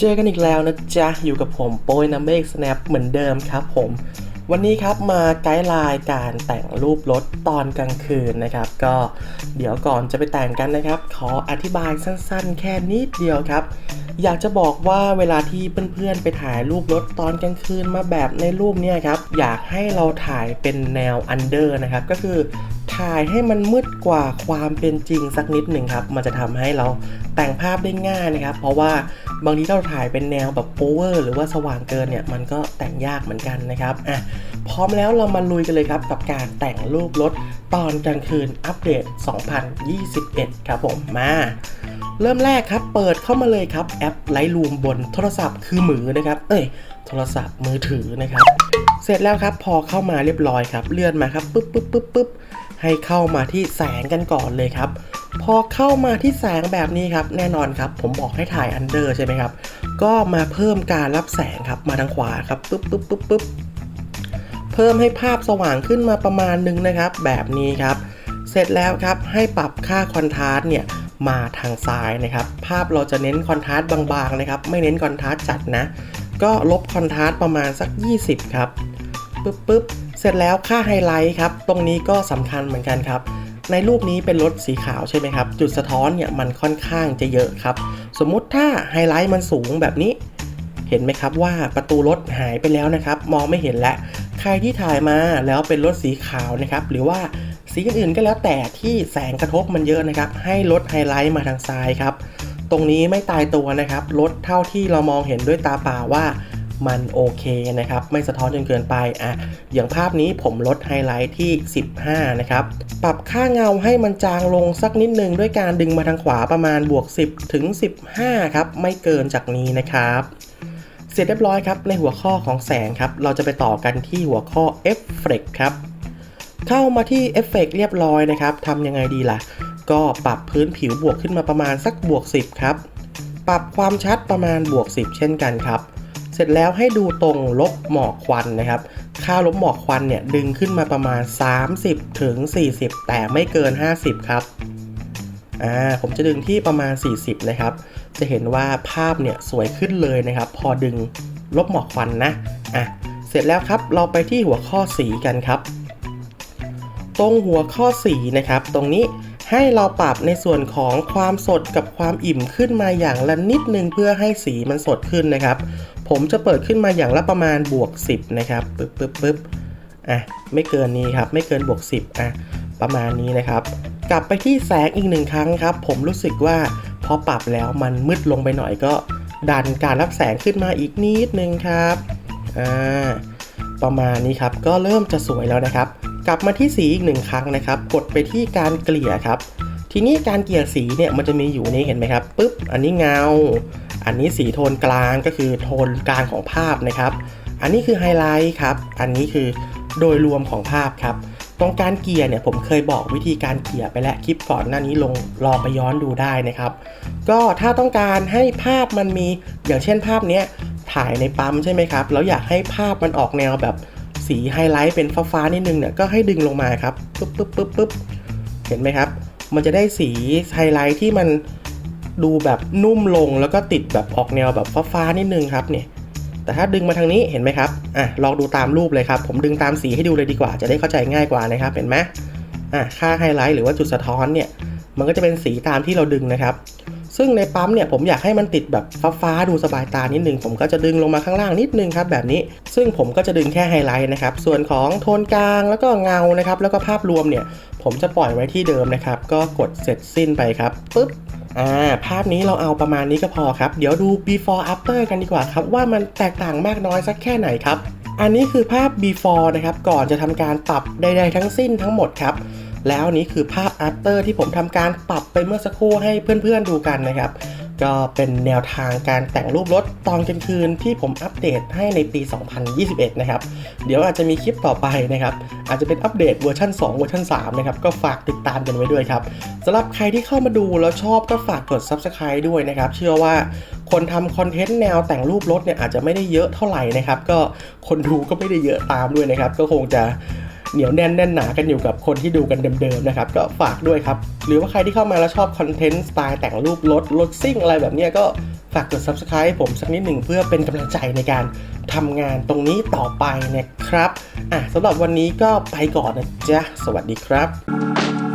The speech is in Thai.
เจอกันอีกแล้วนะจ๊ะ อยู่กับผมโป้ยน้ำเมฆสแนปเหมือนเดิมครับผม วันนี้ครับมาไกด์ไลน์การแต่งรูปรถตอนกลางคืนนะครับ ก็เดี๋ยวก่อนจะไปแต่งกันนะครับ ขออธิบายสั้นๆ แค่นิดเดียวครับ อยากจะบอกว่าเวลาที่เพื่อนๆ ไปถ่ายรูปรถตอนกลางคืนมาแบบในรูปเนี่ยครับ อยากให้เราถ่ายเป็นแนวอันเดอร์นะครับ ก็คือ ถ่ายให้มันมืดกว่าความเป็นจริงสักนิดหนึ่งครับ มันจะทำให้เราแต่งภาพได้ง่ายนะครับ เพราะว่าบางทีถ้าเราถ่ายเป็นแนวแบบโอเวอร์หรือว่าสว่างเกินเนี่ย มันก็แต่งยากเหมือนกันนะครับอะพร้อมแล้วเรามาลุยกันเลยครับ กับการแต่งรูปรถตอนกลางคืนอัปเดต 2021 ครับผมมาเริ่มแรกครับ เปิดเข้ามาเลยครับ แอป Lightroom บนโทรศัพท์คือมือนะครับ เอ้ย โทรศัพท์มือถือนะครับ เสร็จแล้วครับพอเข้ามาเรียบร้อยครับ เลื่อนมาครับปึ๊บปึ๊บปึ๊บปึ๊บให้เข้ามาที่แสงกันก่อนเลยครับ พอเข้ามาที่แสงแบบนี้ครับ แน่นอนครับ ผมบอกให้ถ่ายอันเดอร์ใช่ไหมครับ ก็มาเพิ่มการรับแสงครับมาทางขวาครับปึ๊บปึ๊บปึ๊บปึ๊บเพิ่มให้ภาพสว่างขึ้นมาประมาณนึงนะครับ แบบนี้ครับ เสร็จแล้วครับให้ปรับค่าคอนทราสต์เนี่ยมาทางซ้ายนะครับ ภาพเราจะเน้นคอนทราสต์บางๆนะครับ ไม่เน้นคอนทราสต์จัดนะ ก็ลบคอนทราสต์ประมาณสัก 20 ครับ ปึ๊บปึ๊บเสร็จแล้วค่าไฮไลท์ครับ ตรงนี้ก็สำคัญเหมือนกันครับ ในรูปนี้เป็นรถสีขาวใช่ไหมครับ จุดสะท้อนเนี่ยมันค่อนข้างจะเยอะครับ สมมุติถ้าไฮไลท์มันสูงแบบนี้ เห็นไหมครับว่าประตูรถหายไปแล้วนะครับ มองไม่เห็นแล้วใครที่ถ่ายมาแล้วเป็นรถสีขาวนะครับ หรือว่าสีอื่นๆก็แล้วแต่ที่แสงกระทบมันเยอะนะครับ ให้ลดไฮไลท์มาทางซ้ายครับ ตรงนี้ไม่ตายตัวนะครับ ลดเท่าที่เรามองเห็นด้วยตาเปล่าว่า มันโอเคนะครับ ไม่สะท้อนจนเกินไปอะอย่างภาพนี้ผมลดไฮไลท์ที่ 15 นะครับ ปรับค่าเงาให้มันจางลงสักนิดนึงด้วยการดึงมาทางขวาประมาณบวก 10 ถึง 15 ครับ ไม่เกินจากนี้นะครับเสร็จเรียบร้อยครับในหัวข้อของแสงครับ เราจะไปต่อกันที่หัวข้อ Effect ครับ เข้ามาที่ Effect เรียบร้อยนะครับทำยังไงดีล่ะ ก็ปรับพื้นผิวบวกขึ้นมาประมาณสักบวก 10 ครับ ปรับความชัดประมาณบวก 10 เช่นกันครับ เสร็จแล้วให้ดูตรงลบหมอกควันนะครับ ค่าลบหมอกควันเนี่ยดึงขึ้นมาประมาณ 30ถึง40 แต่ไม่เกิน 50 ครับอ่าผมจะดึงที่ประมาณ 40 นะครับ จะเห็นว่าภาพเนี่ยสวยขึ้นเลยนะครับ พอดึงลบหมอกควันนะอะเสร็จแล้วครับเราไปที่หัวข้อสีกันครับ ตรงหัวข้อสีนะครับ ตรงนี้ ให้เราปรับในส่วนของความสดกับความอิ่มขึ้นมาอย่างละนิดนึงเพื่อให้สีมันสดขึ้นนะครับ ผมจะเปิดขึ้นมาอย่างละประมาณบวก 10 นะครับปึ๊บปึ๊บปึ๊บอะไม่เกินนี้ครับ ไม่เกินบวก 10อะประมาณนี้นะครับ กลับไปที่แสงอีกหนึ่งครั้งครับ ผมรู้สึกว่าพอปรับแล้วมันมืดลงไปหน่อยก็ ดันการรับแสงขึ้นมาอีกนิดนึงครับอ่าประมาณนี้ครับก็เริ่มจะสวยแล้วนะครับ กลับมาที่สีอีกหนึ่งครั้งนะครับ กดไปที่การเกลี่ยครับ ทีนี้การเกลี่ยสีเนี่ยมันจะมีอยู่นี้เห็นไหมครับปุ๊บอันนี้เงา อันนี้สีโทนกลางก็คือโทนกลางของภาพนะครับ อันนี้คือไฮไลท์ครับ อันนี้คือโดยรวมของภาพครับตรงการเกลี่ยเนี่ยผมเคยบอกวิธีการเกลี่ยไปแล้วคลิปก่อนหน้านี้ลงลองไปย้อนดูได้นะครับ ก็ถ้าต้องการให้ภาพมันมีอย่างเช่นภาพเนี้ยถ่ายในปั๊มใช่ไหมครับ แล้วอยากให้ภาพมันออกแนวแบบ สีไฮไลท์เป็นฟ้าๆนิดนึงเนี่ยก็ให้ดึงลงมาครับปึ๊บปึ๊บปึ๊บปึ๊บเห็นไหมครับ มันจะได้สีไฮไลท์ที่มันดูแบบนุ่มลงแล้วก็ติดแบบออกแนวแบบฟ้าๆนิดนึงครับเนี่ยแต่ถ้าดึงมาทางนี้เห็นไหมครับอะลองดูตามรูปเลยครับ ผมดึงตามสีให้ดูเลยดีกว่า จะได้เข้าใจง่ายกว่านะครับเห็นไหมอะค่าไฮไลท์หรือว่าจุดสะท้อนเนี่ยมันก็จะเป็นสีตามที่เราดึงนะครับ ซึ่งในปั๊มเนี่ยผมอยากให้มันติดแบบฟ้าๆดูสบายตานิดนึง ผมก็จะดึงลงมาข้างล่างนิดนึงครับแบบนี้ ซึ่งผมก็จะดึงแค่ไฮไลท์นะครับ ส่วนของโทนกลางแล้วก็เงานะครับ แล้วก็ภาพรวมเนี่ย ผมจะปล่อยไว้ที่เดิมนะครับ ก็กดเสร็จสิ้นไปครับปึ๊บอ่าภาพนี้เราเอาประมาณนี้ก็พอครับ เดี๋ยวดู before after กันดีกว่าครับ ว่ามันแตกต่างมากน้อยสักแค่ไหนครับ อันนี้คือภาพ before นะครับ ก่อนจะทำการปรับใดๆทั้งสิ้นทั้งหมดครับ แล้วนนี้คือภาพ after ที่ผมทำการปรับไปเมื่อสักครู่ให้เพื่อนๆดูกันนะครับ ก็เป็นแนวทางการแต่งรูปรถตอนกลางคืนที่ผมอัปเดตให้ในปี 2021 นะครับ เดี๋ยวอาจจะมีคลิปต่อไปนะครับ อาจจะเป็นอัปเดตเวอร์ชัน2 เวอร์ชัน3 นะครับ ก็ฝากติดตามกันไว้ด้วยครับสำหรับใครที่เข้ามาดูแล้วชอบก็ฝากกด Subscribe ด้วยนะครับ เชื่อว่าคนทำคอนเทนต์แนวแต่งรูปรถเนี่ยอาจจะไม่ได้เยอะเท่าไหร่นะครับ ก็คนดูก็ไม่ได้เยอะตามด้วยนะครับ ก็คงจะ เหนียวแน่นแน่นหนากันอยู่กับคนที่ดูกันเดิมๆนะครับ ก็ฝากด้วยครับ หรือว่าใครที่เข้ามาแล้วชอบคอนเทนต์สไตล์แต่งรูปรถรถซิ่งอะไรแบบนี้ก็ฝากกด subscribe ผมสักนิดหนึ่งเพื่อเป็นกำลังใจในการทำงานตรงนี้ต่อไปนะครับอะสำหรับวันนี้ก็ไปก่อนนะจ๊ะ สวัสดีครับ